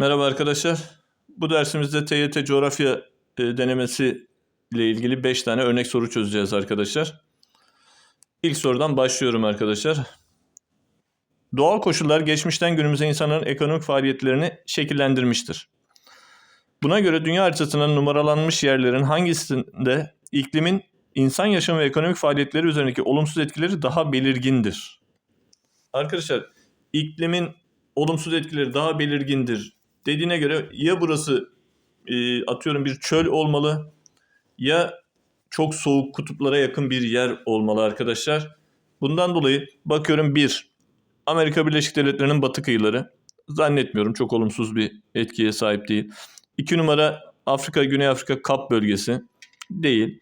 Merhaba arkadaşlar. Bu dersimizde TYT coğrafya e, denemesi ile ilgili 5 tane örnek soru çözeceğiz arkadaşlar. İlk sorudan başlıyorum arkadaşlar. Doğal koşullar geçmişten günümüze insanların ekonomik faaliyetlerini şekillendirmiştir. Buna göre dünya haritasına numaralanmış yerlerin hangisinde iklimin insan yaşamı ve ekonomik faaliyetleri üzerindeki olumsuz etkileri daha belirgindir? Arkadaşlar iklimin olumsuz etkileri daha belirgindir dediğine göre ya burası e, atıyorum bir çöl olmalı ya çok soğuk kutuplara yakın bir yer olmalı arkadaşlar. Bundan dolayı bakıyorum bir Amerika Birleşik Devletleri'nin batı kıyıları zannetmiyorum çok olumsuz bir etkiye sahip değil. İki numara Afrika, Güney Afrika Kap bölgesi değil.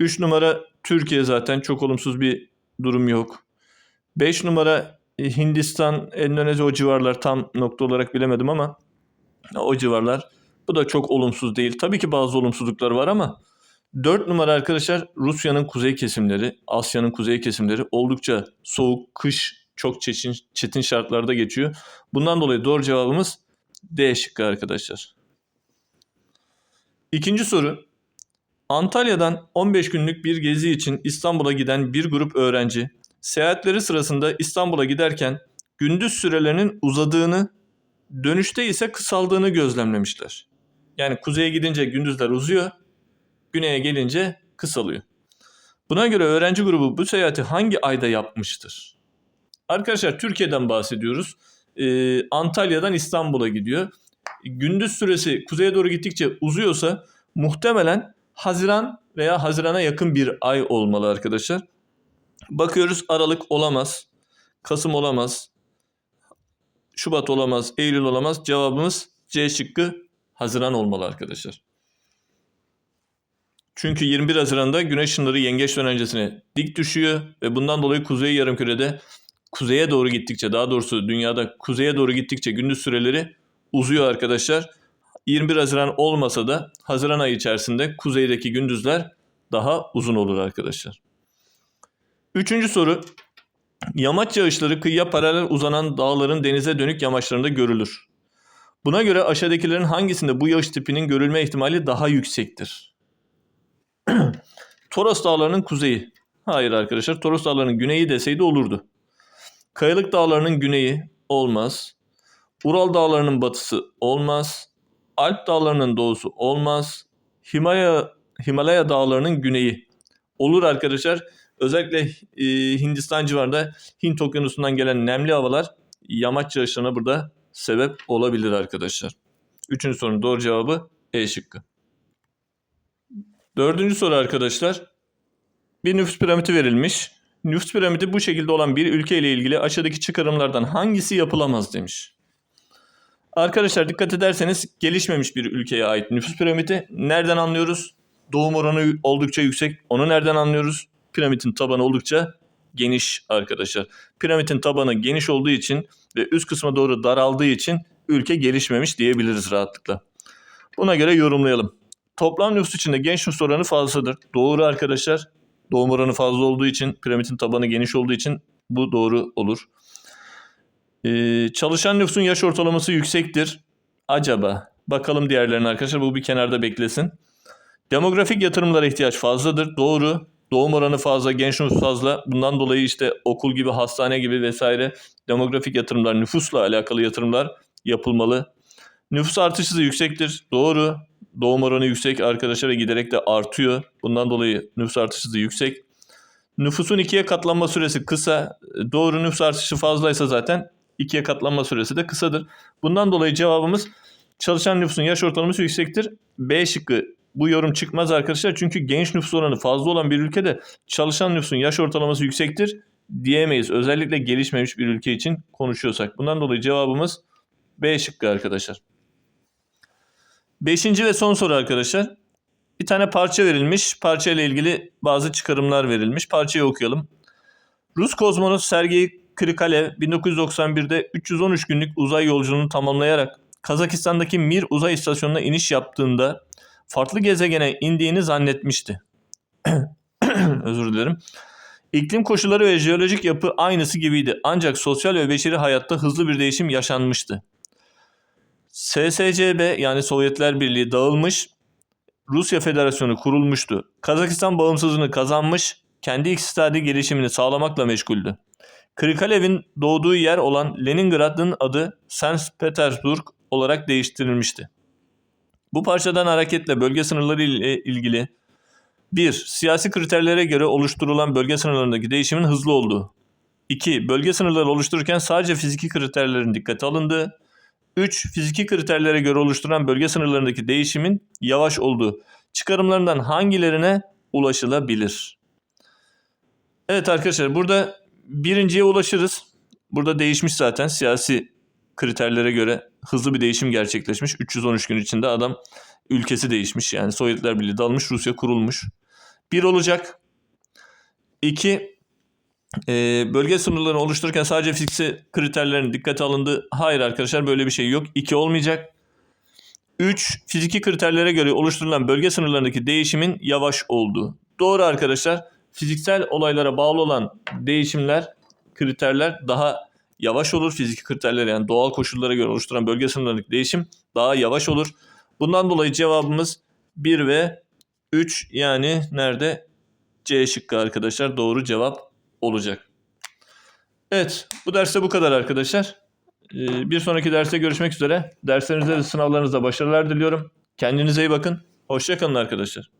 Üç numara Türkiye zaten çok olumsuz bir durum yok. Beş numara e, Hindistan, Endonezya o civarlar tam nokta olarak bilemedim ama o civarlar. Bu da çok olumsuz değil. Tabii ki bazı olumsuzluklar var ama 4 numara arkadaşlar Rusya'nın kuzey kesimleri, Asya'nın kuzey kesimleri oldukça soğuk, kış çok çetin, çetin şartlarda geçiyor. Bundan dolayı doğru cevabımız D şıkkı arkadaşlar. İkinci soru. Antalya'dan 15 günlük bir gezi için İstanbul'a giden bir grup öğrenci seyahatleri sırasında İstanbul'a giderken gündüz sürelerinin uzadığını, dönüşte ise kısaldığını gözlemlemişler. Yani kuzeye gidince gündüzler uzuyor, güneye gelince kısalıyor. Buna göre öğrenci grubu bu seyahati hangi ayda yapmıştır? Arkadaşlar Türkiye'den bahsediyoruz. Ee, Antalya'dan İstanbul'a gidiyor. Gündüz süresi kuzeye doğru gittikçe uzuyorsa muhtemelen Haziran veya Haziran'a yakın bir ay olmalı arkadaşlar. Bakıyoruz Aralık olamaz. Kasım olamaz. Şubat olamaz. Eylül olamaz. Cevabımız C şıkkı Haziran olmalı arkadaşlar. Çünkü 21 Haziran'da güneş ışınları yengeç dönencesine dik düşüyor ve bundan dolayı kuzey yarımkürede kuzeye doğru gittikçe daha doğrusu dünyada kuzeye doğru gittikçe gündüz süreleri uzuyor arkadaşlar. 21 Haziran olmasa da Haziran ayı içerisinde kuzeydeki gündüzler daha uzun olur arkadaşlar. Üçüncü soru. Yamaç yağışları kıyıya paralel uzanan dağların denize dönük yamaçlarında görülür. Buna göre aşağıdakilerin hangisinde bu yağış tipinin görülme ihtimali daha yüksektir? Toros dağlarının kuzeyi. Hayır arkadaşlar Toros dağlarının güneyi deseydi olurdu. Kayalık dağlarının güneyi olmaz. Ural dağlarının batısı olmaz. Alp dağlarının doğusu olmaz. Himalaya Himalaya dağlarının güneyi olur arkadaşlar. Özellikle e, Hindistan civarında Hint okyanusundan gelen nemli havalar yamaç yağışlarına burada sebep olabilir arkadaşlar. Üçüncü sorunun doğru cevabı E şıkkı. Dördüncü soru arkadaşlar. Bir nüfus piramidi verilmiş. Nüfus piramidi bu şekilde olan bir ülke ile ilgili aşağıdaki çıkarımlardan hangisi yapılamaz demiş. Arkadaşlar dikkat ederseniz gelişmemiş bir ülkeye ait nüfus piramidi. Nereden anlıyoruz? Doğum oranı oldukça yüksek. Onu nereden anlıyoruz? Piramidin tabanı oldukça geniş arkadaşlar. Piramidin tabanı geniş olduğu için ve üst kısma doğru daraldığı için ülke gelişmemiş diyebiliriz rahatlıkla. Buna göre yorumlayalım. Toplam nüfus içinde genç nüfus oranı fazladır. Doğru arkadaşlar. Doğum oranı fazla olduğu için, piramidin tabanı geniş olduğu için bu doğru olur. Ee, çalışan nüfusun yaş ortalaması yüksektir. Acaba? Bakalım diğerlerine arkadaşlar. Bu bir kenarda beklesin. Demografik yatırımlara ihtiyaç fazladır. Doğru. Doğum oranı fazla, genç nüfus fazla. Bundan dolayı işte okul gibi, hastane gibi vesaire demografik yatırımlar, nüfusla alakalı yatırımlar yapılmalı. Nüfus artış hızı yüksektir. Doğru. Doğum oranı yüksek arkadaşlar ve giderek de artıyor. Bundan dolayı nüfus artış hızı yüksek. Nüfusun ikiye katlanma süresi kısa. Doğru nüfus artışı fazlaysa zaten ikiye katlanma süresi de kısadır. Bundan dolayı cevabımız çalışan nüfusun yaş ortalaması yüksektir. B şıkkı bu yorum çıkmaz arkadaşlar. Çünkü genç nüfus oranı fazla olan bir ülkede çalışan nüfusun yaş ortalaması yüksektir diyemeyiz. Özellikle gelişmemiş bir ülke için konuşuyorsak. Bundan dolayı cevabımız B şıkkı arkadaşlar. Beşinci ve son soru arkadaşlar. Bir tane parça verilmiş. Parça ile ilgili bazı çıkarımlar verilmiş. Parçayı okuyalım. Rus kozmonot Sergey Krikalev 1991'de 313 günlük uzay yolculuğunu tamamlayarak Kazakistan'daki Mir uzay istasyonuna iniş yaptığında farklı gezegene indiğini zannetmişti. Özür dilerim. İklim koşulları ve jeolojik yapı aynısı gibiydi. Ancak sosyal ve beşeri hayatta hızlı bir değişim yaşanmıştı. SSCB yani Sovyetler Birliği dağılmış. Rusya Federasyonu kurulmuştu. Kazakistan bağımsızlığını kazanmış. Kendi iktisadi gelişimini sağlamakla meşguldü. Krikalev'in doğduğu yer olan Leningrad'ın adı Sankt Petersburg olarak değiştirilmişti. Bu parçadan hareketle bölge sınırları ile ilgili 1. Siyasi kriterlere göre oluşturulan bölge sınırlarındaki değişimin hızlı olduğu. 2. Bölge sınırları oluştururken sadece fiziki kriterlerin dikkate alındığı. 3. Fiziki kriterlere göre oluşturulan bölge sınırlarındaki değişimin yavaş olduğu. Çıkarımlarından hangilerine ulaşılabilir? Evet arkadaşlar burada birinciye ulaşırız. Burada değişmiş zaten siyasi kriterlere göre hızlı bir değişim gerçekleşmiş. 313 gün içinde adam ülkesi değişmiş. Yani Sovyetler Birliği dalmış, Rusya kurulmuş. Bir olacak. İki, e, bölge sınırlarını oluştururken sadece fiziki kriterlerin dikkate alındığı. Hayır arkadaşlar böyle bir şey yok. İki olmayacak. 3. Fiziki kriterlere göre oluşturulan bölge sınırlarındaki değişimin yavaş olduğu. Doğru arkadaşlar. Fiziksel olaylara bağlı olan değişimler, kriterler daha yavaş olur. Fiziki kriterler yani doğal koşullara göre oluşturan bölge sınırlarındaki değişim daha yavaş olur. Bundan dolayı cevabımız 1 ve 3 yani nerede? C şıkkı arkadaşlar doğru cevap olacak. Evet bu derste bu kadar arkadaşlar. Ee, Bir sonraki derste görüşmek üzere. Derslerinizde de sınavlarınızda başarılar diliyorum. Kendinize iyi bakın. Hoşçakalın arkadaşlar.